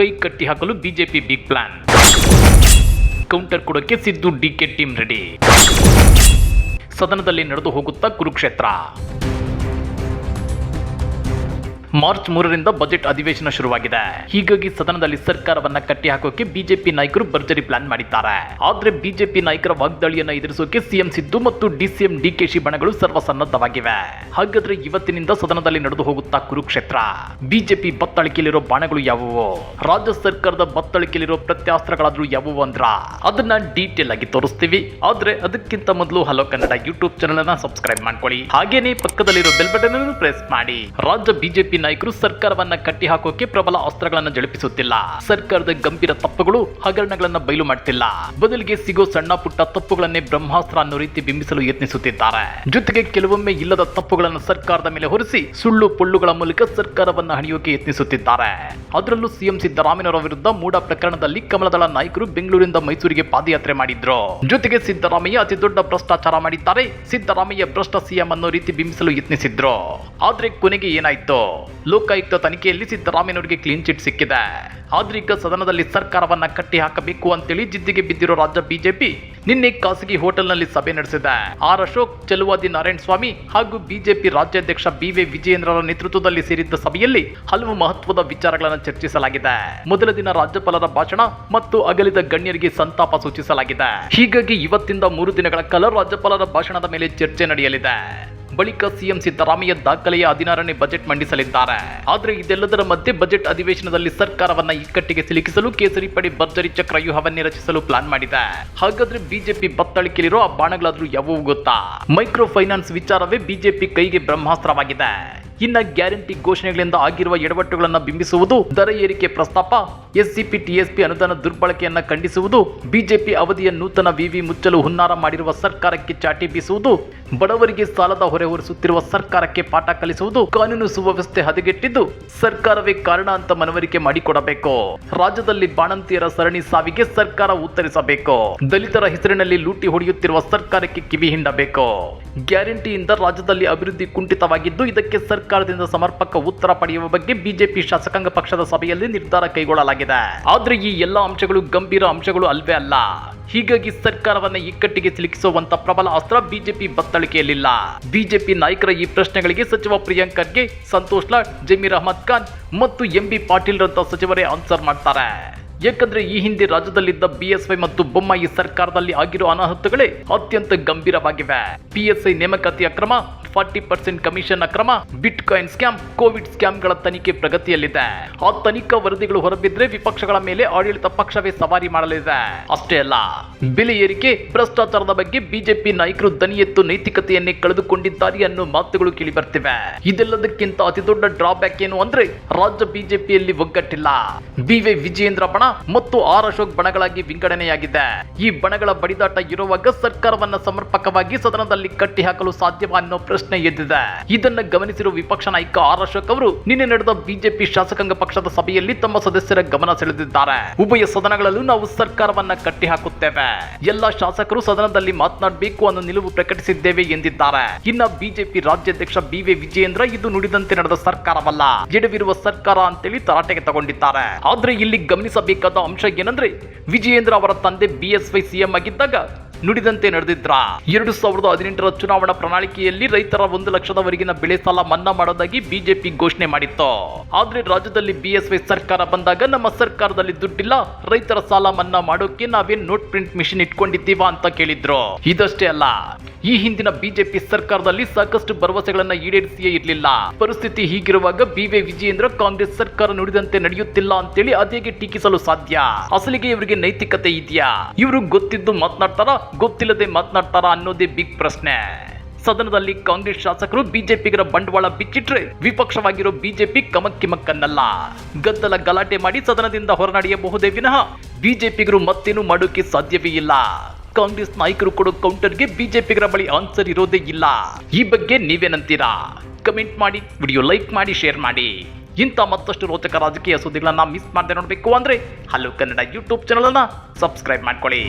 ಕೈ ಕಟ್ಟಿ ಹಾಕಲು ಬಿಜೆಪಿ ಬಿಗ್ ಪ್ಲಾನ್ ಕೌಂಟರ್ ಕೊಡೋಕೆ ಸಿದ್ದು ಡಿಕೆ ಟೀಮ್ ರೆಡಿ ಸದನದಲ್ಲಿ ನಡೆದು ಹೋಗುತ್ತಾ ಕುರುಕ್ಷೇತ್ರ. ಮಾರ್ಚ್ ಮೂರರಿಂದ ಬಜೆಟ್ ಅಧಿವೇಶನ ಶುರುವಾಗಿದೆ. ಹೀಗಾಗಿ ಸದನದಲ್ಲಿ ಸರ್ಕಾರವನ್ನ ಕಟ್ಟಿ ಹಾಕೋಕೆ ಬಿಜೆಪಿ ನಾಯಕರು ಭರ್ಜರಿ ಪ್ಲಾನ್ ಮಾಡಿದ್ದಾರೆ. ಆದ್ರೆ ಬಿಜೆಪಿ ನಾಯಕರ ವಾಗ್ದಾಳಿಯನ್ನ ಎದುರಿಸೋಕೆ ಸಿಎಂ ಸಿದ್ದು ಮತ್ತು ಡಿಸಿಎಂ ಡಿಕೆಶಿ ಬಣಗಳು ಸರ್ವಸನ್ನದ್ಧವಾಗಿವೆ. ಹಾಗಾದ್ರೆ ಇವತ್ತಿನಿಂದ ಸದನದಲ್ಲಿ ನಡೆದು ಹೋಗುತ್ತಾ ಕುರುಕ್ಷೇತ್ರ? ಬಿಜೆಪಿ ಬತ್ತಳಿಕೆಯಲ್ಲಿರೋ ಬಾಣಗಳು ಯಾವುವು? ರಾಜ್ಯ ಸರ್ಕಾರದ ಬತ್ತಳಿಕೆಯಲ್ಲಿರೋ ಪ್ರತ್ಯಾಸ್ತ್ರಗಳಾದ್ರೂ ಯಾವುವು ಅಂದ್ರ? ಅದನ್ನ ಡೀಟೇಲ್ ಆಗಿ ತೋರಿಸ್ತೀವಿ. ಆದ್ರೆ ಅದಕ್ಕಿಂತ ಮೊದಲು ಹಲೋ ಕನ್ನಡ ಯೂಟ್ಯೂಬ್ ಚಾನಲ್ ಅನ್ನ ಸಬ್ಸ್ಕ್ರೈಬ್ ಮಾಡ್ಕೊಳ್ಳಿ. ಹಾಗೇನೆ ಪಕ್ಕದಲ್ಲಿರೋ ಬೆಲ್ ಬಟನ್ ಪ್ರೆಸ್ ಮಾಡಿ. ರಾಜ್ಯ ಬಿಜೆಪಿ ನಾಯಕರು ಸರ್ಕಾರವನ್ನ ಕಟ್ಟಿ ಹಾಕೋಕೆ ಪ್ರಬಲ ಅಸ್ತ್ರಗಳನ್ನ ಜಳಪಿಸುತ್ತಿಲ್ಲ. ಸರ್ಕಾರದ ಗಂಭೀರ ತಪ್ಪುಗಳು ಹಗರಣಗಳನ್ನ ಬಯಲು ಮಾಡ್ತಿಲ್ಲ. ಬದಲಿಗೆ ಸಿಗೋ ಸಣ್ಣ ಪುಟ್ಟ ತಪ್ಪುಗಳನ್ನೇ ಬ್ರಹ್ಮಾಸ್ತ್ರ ಅನ್ನೋ ರೀತಿ ಬಿಂಬಿಸಲು ಯತ್ನಿಸುತ್ತಿದ್ದಾರೆ. ಜೊತೆಗೆ ಕೆಲವೊಮ್ಮೆ ಇಲ್ಲದ ತಪ್ಪುಗಳನ್ನು ಸರ್ಕಾರದ ಮೇಲೆ ಹೊರಿಸಿ ಸುಳ್ಳು ಪೊಳ್ಳುಗಳ ಮೂಲಕ ಸರ್ಕಾರವನ್ನ ಹಣಿಯೋಕೆ ಯತ್ನಿಸುತ್ತಿದ್ದಾರೆ. ಅದರಲ್ಲೂ ಸಿಎಂ ಸಿದ್ದರಾಮಯ್ಯನವರ ವಿರುದ್ಧ ಮೂಡ ಪ್ರಕರಣದಲ್ಲಿ ಕಮಲದಳ ನಾಯಕರು ಬೆಂಗಳೂರಿಂದ ಮೈಸೂರಿಗೆ ಪಾದಯಾತ್ರೆ ಮಾಡಿದ್ರು. ಜೊತೆಗೆ ಸಿದ್ದರಾಮಯ್ಯ ಅತಿ ದೊಡ್ಡ ಭ್ರಷ್ಟಾಚಾರ ಮಾಡಿದ್ದಾರೆ. ಸಿದ್ದರಾಮಯ್ಯ ಭ್ರಷ್ಟ ಸಿಎಂ ಅನ್ನೋ ರೀತಿ ಬಿಂಬಿಸಲು ಯತ್ನಿಸಿದ್ರು. ಆದ್ರೆ ಕೊನೆಗೆ ಏನಾಯ್ತು? ಲೋಕಾಯುಕ್ತ ತನಿಖೆಯಲ್ಲಿ ಸಿದ್ದರಾಮಯ್ಯನವರಿಗೆ ಕ್ಲೀನ್ ಚಿಟ್ ಸಿಕ್ಕಿದೆ. ಆದ್ರೆ ಸದನದಲ್ಲಿ ಸರ್ಕಾರವನ್ನ ಕಟ್ಟಿ ಹಾಕಬೇಕು ಅಂತೇಳಿ ಜಿದ್ದಿಗೆ ಬಿದ್ದಿರೋ ರಾಜ್ಯ ಬಿಜೆಪಿ ನಿನ್ನೆ ಖಾಸಗಿ ಹೋಟೆಲ್ನಲ್ಲಿ ಸಭೆ ನಡೆಸಿದೆ. ಆರ್ ಅಶೋಕ್, ಚಲುವಾದಿ ನಾರಾಯಣ ಸ್ವಾಮಿ ಹಾಗೂ ಬಿಜೆಪಿ ರಾಜ್ಯಾಧ್ಯಕ್ಷ ಬಿವೈ ವಿಜಯೇಂದ್ರರ ನೇತೃತ್ವದಲ್ಲಿ ಸೇರಿದ್ದ ಸಭೆಯಲ್ಲಿ ಹಲವು ಮಹತ್ವದ ವಿಚಾರಗಳನ್ನು ಚರ್ಚಿಸಲಾಗಿದೆ. ಮೊದಲ ದಿನ ರಾಜ್ಯಪಾಲರ ಭಾಷಣ ಮತ್ತು ಅಗಲಿದ ಗಣ್ಯರಿಗೆ ಸಂತಾಪ ಸೂಚಿಸಲಾಗಿದೆ. ಹೀಗಾಗಿ ಇವತ್ತಿಂದ ಮೂರು ದಿನಗಳ ಕಾಲ ರಾಜ್ಯಪಾಲರ ಭಾಷಣದ ಮೇಲೆ ಚರ್ಚೆ ನಡೆಯಲಿದೆ. ಬಳಿಕ ಸಿಎಂ ಸಿದ್ದರಾಮಯ್ಯ ದಾಖಲೆಯ ಹದಿನಾರನೇ ಬಜೆಟ್ ಮಂಡಿಸಲಿದ್ದಾರೆ. ಆದರೆ ಇದೆಲ್ಲದರ ಮಧ್ಯೆ ಬಜೆಟ್ ಅಧಿವೇಶನದಲ್ಲಿ ಸರ್ಕಾರವನ್ನ ಇಕ್ಕಟ್ಟಿಗೆ ಸಿಲುಕಿಸಲು ಕೇಸರಿ ಪಡೆ ಭರ್ಜರಿ ಚಕ್ರವ್ಯೂಹವನ್ನೇ ರಚಿಸಲು ಪ್ಲಾನ್ ಮಾಡಿದೆ. ಹಾಗಾದ್ರೆ ಬಿಜೆಪಿ ಬತ್ತಳಿಕೆಲಿರೋ ಆ ಬಾಣಗಳಾದ್ರೂ ಯಾವುವು ಗೊತ್ತಾ? ಮೈಕ್ರೋ ಫೈನಾನ್ಸ್ ವಿಚಾರವೇ ಬಿಜೆಪಿ ಕೈಗೆ ಬ್ರಹ್ಮಾಸ್ತ್ರವಾಗಿದೆ. ಇನ್ನ ಗ್ಯಾರಂಟಿ ಘೋಷಣೆಗಳಿಂದ ಆಗಿರುವ ಎಡವಟ್ಟುಗಳನ್ನು ಬಿಂಬಿಸುವುದು, ದರ ಏರಿಕೆ ಪ್ರಸ್ತಾಪ, ಎಸ್ಸಿಪಿ, ಟಿಎಸ್ಪಿ ಅನುದಾನ ದುರ್ಬಳಕೆಯನ್ನು ಖಂಡಿಸುವುದು, ಬಿಜೆಪಿ ಅವಧಿಯ ನೂತನ ವಿವಿ ಮುಚ್ಚಲು ಹುನ್ನಾರ ಮಾಡಿರುವ ಸರ್ಕಾರಕ್ಕೆ ಚಾಟಿ ಬೀಸುವುದು ಬಡವರಿಗೆ ಸಾಲದ ಹೊರೆ ಹೊರಿಸುತ್ತಿರುವ ಸರ್ಕಾರಕ್ಕೆ ಪಾಠ ಕಲಿಸುವುದು ಕಾನೂನು ಸುವ್ಯವಸ್ಥೆ ಹದಗೆಟ್ಟಿದ್ದು ಸರ್ಕಾರವೇ ಕಾರಣ ಅಂತ ಮನವರಿಕೆ ಮಾಡಿಕೊಡಬೇಕು. ರಾಜ್ಯದಲ್ಲಿ ಬಾಣಂತಿಯರ ಸರಣಿ ಸಾವಿಗೆ ಸರ್ಕಾರ ಉತ್ತರಿಸಬೇಕು. ದಲಿತರ ಹೆಸರಿನಲ್ಲಿ ಲೂಟಿ ಹೊಡೆಯುತ್ತಿರುವ ಸರ್ಕಾರಕ್ಕೆ ಕಿವಿ ಹಿಂಡಬೇಕು. ಗ್ಯಾರಂಟಿಯಿಂದ ರಾಜ್ಯದಲ್ಲಿ ಅಭಿವೃದ್ಧಿ ಕುಂಠಿತವಾಗಿದ್ದು ಇದಕ್ಕೆ ಸರ್ಕಾರದಿಂದ ಸಮರ್ಪಕ ಉತ್ತರ ಪಡೆಯುವ ಬಗ್ಗೆ ಬಿಜೆಪಿ ಶಾಸಕಾಂಗ ಪಕ್ಷದ ಸಭೆಯಲ್ಲಿ ನಿರ್ಧಾರ ಕೈಗೊಳ್ಳಲಾಗಿದೆ. ಆದ್ರೆ ಈ ಎಲ್ಲ ಅಂಶಗಳು ಗಂಭೀರ ಅಂಶಗಳು ಅಲ್ವೇ ಅಲ್ಲ. ಹೀಗಾಗಿ ಸರ್ಕಾರವನ್ನ ಇಕ್ಕಟ್ಟಿಗೆ ಸಿಲುಕಿಸುವಂತ ಪ್ರಬಲ ಅಸ್ತ್ರ ಬಿಜೆಪಿ ಬತ್ತಳಿಕೆಯಲ್ಲಿಲ್ಲ. ಬಿಜೆಪಿ ನಾಯಕರ ಈ ಪ್ರಶ್ನೆಗಳಿಗೆ ಸಚಿವ ಪ್ರಿಯಾಂಕ್ ಖರ್ಗೆ ಸಂತೋಷ್ ಲಾಡ್ ಜಮೀರ್ ಅಹಮದ್ ಖಾನ್ ಮತ್ತು ಎಂ ಬಿ ಪಾಟೀಲ್ ರಂತ ಸಚಿವರೇ ಆನ್ಸರ್ ಮಾಡ್ತಾರೆ. ಯಾಕಂದ್ರೆ ಈ ಹಿಂದೆ ರಾಜ್ಯದಲ್ಲಿದ್ದ ಬಿಎಸ್ವೈ ಮತ್ತು ಬೊಮ್ಮಾಯಿ ಸರ್ಕಾರದಲ್ಲಿ ಆಗಿರೋ ಅನಾಹುತಗಳೇ ಅತ್ಯಂತ ಗಂಭೀರವಾಗಿವೆ. ಪಿಎಸ್ಐ ನೇಮಕಾತಿ ಅಕ್ರಮ ಫಾರ್ಟಿ ಪರ್ಸೆಂಟ್ ಕಮಿಷನ್ ಅಕ್ರಮ. ಬಿಟ್ ಕಾಯಿನ್ ಸ್ಕ್ಯಾಮ್, ಕೋವಿಡ್ ಸ್ಕ್ಯಾಮ್ಗಳ ತನಿಖೆ ಪ್ರಗತಿಯಲ್ಲಿದೆ. ಆ ತನಿಖಾ ವರದಿಗಳು ಹೊರಬಿದ್ರೆ ವಿಪಕ್ಷಗಳ ಮೇಲೆ ಆಡಳಿತ ಪಕ್ಷವೇ ಸವಾರಿ ಮಾಡಲಿದೆ. ಅಷ್ಟೇ ಅಲ್ಲ, ಬೆಲೆ ಏರಿಕೆ, ಭ್ರಷ್ಟಾಚಾರದ ಬಗ್ಗೆ ಬಿಜೆಪಿ ನಾಯಕರು ದನಿ ಎತ್ತು ನೈತಿಕತೆಯನ್ನೇ ಕಳೆದುಕೊಂಡಿದ್ದಾರೆ ಅನ್ನೋ ಮಾತುಗಳು ಕೇಳಿ ಬರ್ತಿವೆ ಇದೆಲ್ಲದಕ್ಕಿಂತ ಅತಿ ದೊಡ್ಡ ಡ್ರಾಬ್ಯಾಕ್ ಏನು ಅಂದ್ರೆ, ರಾಜ್ಯ ಬಿಜೆಪಿಯಲ್ಲಿ ಒಗ್ಗಟ್ಟಿಲ್ಲ. ಬಿವೈ ವಿಜಯೇಂದ್ರ ಬಣ ಮತ್ತು ಆರ್ ಅಶೋಕ್ ಬಣಗಳಾಗಿ ವಿಂಗಡಣೆಯಾಗಿದೆ. ಈ ಬಣಗಳ ಬಡಿದಾಟ ಇರುವಾಗ ಸರ್ಕಾರವನ್ನ ಸಮರ್ಪಕವಾಗಿ ಸದನದಲ್ಲಿ ಕಟ್ಟಿ ಹಾಕಲು ಸಾಧ್ಯವ ಅನ್ನೋ ಎದ್ದಿದೆ. ಇದನ್ನ ಗಮನಿಸಿರುವ ವಿಪಕ್ಷ ನಾಯಕ ಆರ್ ಅಶೋಕ್ ಅವರು ನಿನ್ನೆ ನಡೆದ ಬಿಜೆಪಿ ಶಾಸಕಾಂಗ ಪಕ್ಷದ ಸಭೆಯಲ್ಲಿ ತಮ್ಮ ಸದಸ್ಯರ ಗಮನ ಸೆಳೆದಿದ್ದಾರೆ. ಉಭಯ ಸದನಗಳಲ್ಲೂ ನಾವು ಸರ್ಕಾರವನ್ನ ಕಟ್ಟಿ ಹಾಕುತ್ತೇವೆ ಎಲ್ಲ ಶಾಸಕರು ಸದನದಲ್ಲಿ ಮಾತನಾಡಬೇಕು ಅನ್ನೋ ನಿಲುವು ಪ್ರಕಟಿಸಿದ್ದೇವೆ ಎಂದಿದ್ದಾರೆ. ಇನ್ನ ಬಿಜೆಪಿ ರಾಜ್ಯಾಧ್ಯಕ್ಷ ಬಿವೈ ವಿಜಯೇಂದ್ರ ಇದು ನುಡಿದಂತೆ ನಡೆದ ಸರ್ಕಾರವಲ್ಲ. ಎಡವಿರುವ ಸರ್ಕಾರ ಅಂತೇಳಿ ತರಾಟೆಗೆ ತಗೊಂಡಿದ್ದಾರೆ. ಆದ್ರೆ ಇಲ್ಲಿ ಗಮನಿಸಬೇಕಾದ ಅಂಶ ಏನಂದ್ರೆ, ವಿಜಯೇಂದ್ರ ಅವರ ತಂದೆ ಬಿಎಸ್ವೈ ಸಿಎಂ ಆಗಿದ್ದಾಗ ನುಡಿದಂತೆ ನಡೆದಿದ್ರ? ಎರಡು ಸಾವಿರದ ಹದಿನೆಂಟರ ಚುನಾವಣಾ ಪ್ರಣಾಳಿಕೆಯಲ್ಲಿ ರೈತರ ಒಂದು ಲಕ್ಷದವರೆಗಿನ ಬೆಳೆ ಸಾಲ ಮನ್ನಾ ಮಾಡೋದಾಗಿ ಬಿಜೆಪಿ ಘೋಷಣೆ ಮಾಡಿತ್ತು. ಆದ್ರೆ ರಾಜ್ಯದಲ್ಲಿ ಬಿಎಸ್ವೈ ಸರ್ಕಾರ ಬಂದಾಗ ನಮ್ಮ ಸರ್ಕಾರದಲ್ಲಿ ದುಡ್ಡಿಲ್ಲ, ರೈತರ ಸಾಲ ಮನ್ನಾ ಮಾಡೋಕೆ ನಾವೇನ್ ನೋಟ್ ಪ್ರಿಂಟ್ ಮಿಷಿನ್ ಇಟ್ಕೊಂಡಿದ್ದೀವಾ ಅಂತ ಕೇಳಿದ್ರು. ಇದಷ್ಟೇ ಅಲ್ಲ, ಈ ಹಿಂದಿನ ಬಿಜೆಪಿ ಸರ್ಕಾರದಲ್ಲಿ ಸಾಕಷ್ಟು ಭರವಸೆಗಳನ್ನ ಈಡೇರಿಸಿಯೇ ಇರಲಿಲ್ಲ. ಪರಿಸ್ಥಿತಿ ಹೀಗಿರುವಾಗ ಬಿವೈ ವಿಜಯೇಂದ್ರ ಕಾಂಗ್ರೆಸ್ ಸರ್ಕಾರ ನುಡಿದಂತೆ ನಡೆಯುತ್ತಿಲ್ಲ ಅಂತೇಳಿ ಅದೇಗೆ ಟೀಕಿಸಲು ಸಾಧ್ಯ. ಅಸಲಿಗೆ ಇವರಿಗೆ ನೈತಿಕತೆ ಇದೆಯಾ? ಇವರು ಗೊತ್ತಿದ್ದು ಮಾತನಾಡ್ತಾರ? ಗೊತ್ತಿಲ್ಲದೆ ಮಾತನಾಡ್ತಾರ ಅನ್ನೋದೇ ಬಿಗ್ ಪ್ರಶ್ನೆ. ಸದನದಲ್ಲಿ ಕಾಂಗ್ರೆಸ್ ಶಾಸಕರು ಬಿಜೆಪಿಗರ ಬಂಡವಾಳ ಬಿಚ್ಚಿಟ್ರೆ ವಿಪಕ್ಷವಾಗಿರೋ ಬಿಜೆಪಿ ಕಮಕ್ಕಿಮಕ್ಕನ್ನಲ್ಲ ಗದ್ದಲ ಗಲಾಟೆ ಮಾಡಿ ಸದನದಿಂದ ಹೊರನಡೆಯಬಹುದೇ ವಿನಃ ಬಿಜೆಪಿಗರು ಮತ್ತೇನು ಮಾಡೋಕೆ ಸಾಧ್ಯವೇ ಇಲ್ಲ. ಕಾಂಗ್ರೆಸ್ ನಾಯಕರು ಕೊಡೋ ಕೌಂಟರ್ಗೆ ಬಿಜೆಪಿಗರ ಬಳಿ ಆನ್ಸರ್ ಇರೋದೇ ಇಲ್ಲ. ಈ ಬಗ್ಗೆ ನೀವೇನಂತೀರಾ? ಕಮೆಂಟ್ ಮಾಡಿ, ವಿಡಿಯೋ ಲೈಕ್ ಮಾಡಿ, ಶೇರ್ ಮಾಡಿ. ಇಂಥ ಮತ್ತಷ್ಟು ರೋಚಕ ರಾಜಕೀಯ ಸುದ್ದಿಗಳನ್ನ ಮಿಸ್ ಮಾಡದೆ ನೋಡಬೇಕು ಅಂದ್ರೆ ಹಲೋ ಕನ್ನಡ ಯೂಟ್ಯೂಬ್ ಚಾನಲ್ ಅನ್ನ ಸಬ್ಸ್ಕ್ರೈಬ್ ಮಾಡ್ಕೊಳ್ಳಿ.